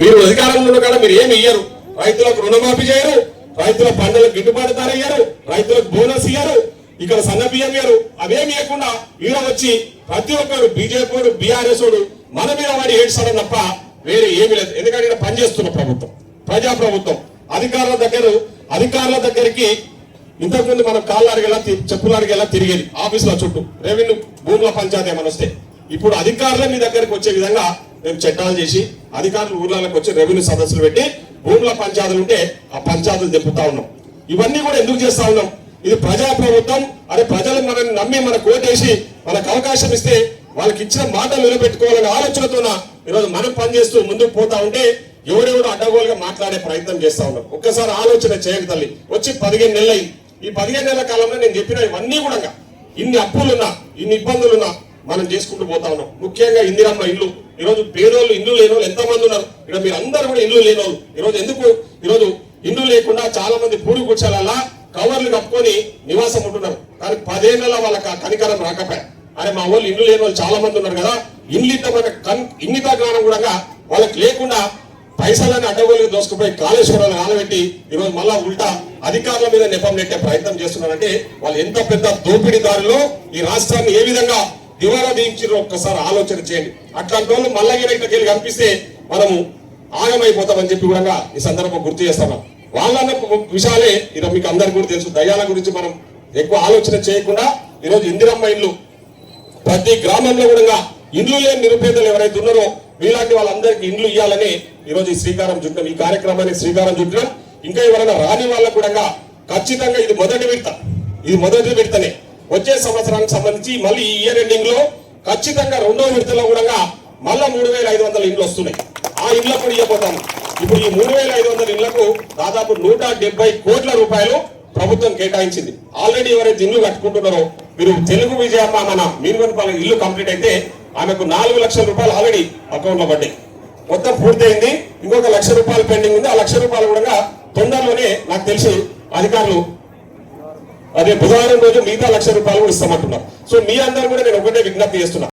మీరు అధికారంలో ఉన్న కాడ మీరు ఏమి ఇయ్యరు? రైతులకు రుణమాఫీ చేయరు రైతుల పంటలకు గిట్టుబాటు ధర ఇయ్యరు రైతులకు బోనస్ ఇయ్యరు ఇక్కడ సన్న బియ్యం ఇయ్యరు. అవేమి ఇవ్వకుండా ఈడ వచ్చి ప్రతి ఒక్కరు బీజేపీ బీఆర్ఎస్ మన మీద వాడి ఏడ్చాడు తప్ప వేరే ఏమి లేదు. ఎందుకంటే ఇక్కడ పనిచేస్తున్న ప్రభుత్వం ప్రజా ప్రభుత్వం అధికారుల దగ్గర అధికారుల దగ్గరికి ఇంతకుముందు మనం కాళ్ళు అడిగేలా చెప్పులు అడిగేలా తిరిగేది ఆఫీసుల చుట్టూ రెవెన్యూ భూముల పంచాయతీ ఏమైనా వస్తే. ఇప్పుడు అధికారులే మీ దగ్గరికి వచ్చే విధంగా మేము చట్టాలు చేసి అధికారులు ఊర్లలోకి వచ్చి రెవెన్యూ సదస్సులు పెట్టి భూముల పంచాయతీలు ఉంటే ఆ పంచాయతీలు చెప్పుతా ఉన్నాం. ఇవన్నీ కూడా ఎందుకు చేస్తా ఉన్నాం? ఇది ప్రజా ప్రభుత్వం అదే ప్రజలు మనల్ని నమ్మి మన కోటేసి మనకు అవకాశం ఇస్తే వాళ్ళకి ఇచ్చిన మాటలు నిలబెట్టుకోవాలనే ఆలోచనతోన ఈరోజు మనం పనిచేస్తూ ముందుకు పోతా ఉంటే ఎవరెవరు అడ్డగోలుగా మాట్లాడే ప్రయత్నం చేస్తా ఉన్నాం. ఒక్కసారి ఆలోచన చేయక తల్లి. వచ్చి పదిహేను నెలలు. ఈ పదిహేను నెలల కాలంలో నేను చెప్పిన ఇవన్నీ కూడా ఇన్ని అప్పులున్నా ఇన్ని ఇబ్బందులున్నా మనం చేసుకుంటూ పోతా ఉన్నాం. ముఖ్యంగా ఇందిరమ్మ ఇల్లు. ఈరోజు పేదోళ్ళు ఇల్లు లేని వాళ్ళు ఎంతమంది ఉన్నారు? ఇక్కడ మీరు అందరూ కూడా ఇల్లు లేని వాళ్ళు. ఈరోజు ఎందుకు? ఈరోజు ఇల్లు లేకుండా చాలా మంది పూడి గుచ్చాలలా కవర్లు కప్పుకొని నివాసం ఉంటున్నారు. కానీ పదేళ్ళ వాళ్ళకి ఆ కనికరం రాకపోయా? అరే మా వాళ్ళు ఇల్లు లేని వాళ్ళు చాలా మంది ఉన్నారు కదా. ఇన్లిత కన్ ఇన్నిత జ్ఞానం కూడా వాళ్ళకి లేకుండా పైసలని అడ్డగోలుగా దోసుకుపోయి కాళేశ్వరాలు ఆనబెట్టి ఈరోజు మళ్ళా ఉల్టా అధికారుల మీద నెపం నెట్టే ప్రయత్నం చేస్తున్నారంటే వాళ్ళు ఎంత పెద్ద దోపిడీదారులో ఈ రాష్ట్రాన్ని ఏ విధంగా దివాలా దించారో ఒక్కసారి ఆలోచన చేయండి. అట్లాంటి వాళ్ళు మళ్ళా ఇక్కడికి కనిపిస్తే మనము ఆగమైపోతామని చెప్పి కూడా ఈ సందర్భం గుర్తు చేస్తాం వాళ్ళన్న విషయాలే ఈరోజు మీకు అందరికి కూడా తెలుసు. దయాల గురించి మనం ఎక్కువ ఆలోచన చేయకుండా ఈరోజు ఇందిరమ్మ ఇల్లు ప్రతి గ్రామంలో కూడా ఇండ్లు లేని నిరుపేదలు ఎవరైతే ఉన్నారో మీలాంటి వాళ్ళందరికీ ఇండ్లు ఇవ్వాలని ఈరోజు ఈ శ్రీకారం చుట్టాం ఈ కార్యక్రమానికి శ్రీకారం చుట్టాం ఇంకా ఎవరైనా రాని వాళ్ళకు కూడా ఖచ్చితంగా ఇది మొదటి విడత. ఇది మొదటి విడతనే. వచ్చే సంవత్సరానికి సంబంధించి మళ్ళీ ఈ ఇయర్ ఎండింగ్లో ఖచ్చితంగా రెండో విడతలో కూడా మళ్ళా మూడు వేల ఐదు వందల ఇండ్లు వస్తున్నాయి. ఆ ఇండ్లకు కూడా ఇవ్వబోతాము ఇప్పుడు ఈ మూడు వేల ఐదు వందల ఇండ్లకు దాదాపు నూట డెబ్బై కోట్ల రూపాయలు ప్రభుత్వం కేటాయించింది. ఆల్రెడీ ఎవరైతే ఇల్లు కట్టుకుంటున్నారో మీరు తెలుగు విజయమ్మ మన మీనుగొనపాలెం ఇల్లు కంప్లీట్ అయితే ఆమెకు నాలుగు లక్షల రూపాయలు ఆల్రెడీ అకౌంట్లో పడ్డాయి. మొత్తం పూర్తయింది. ఇంకొక లక్ష రూపాయలు పెండింగ్ ఉంది. ఆ లక్ష రూపాయలు కూడా తొందరలోనే నాకు తెలిసి అధికారులు అదే బుధవారం రోజు మిగతా లక్ష రూపాయలు కూడా ఇస్తామంటున్నారు. సో మీ అందరూ కూడా నేను ఒకటే విజ్ఞప్తి చేస్తున్నా.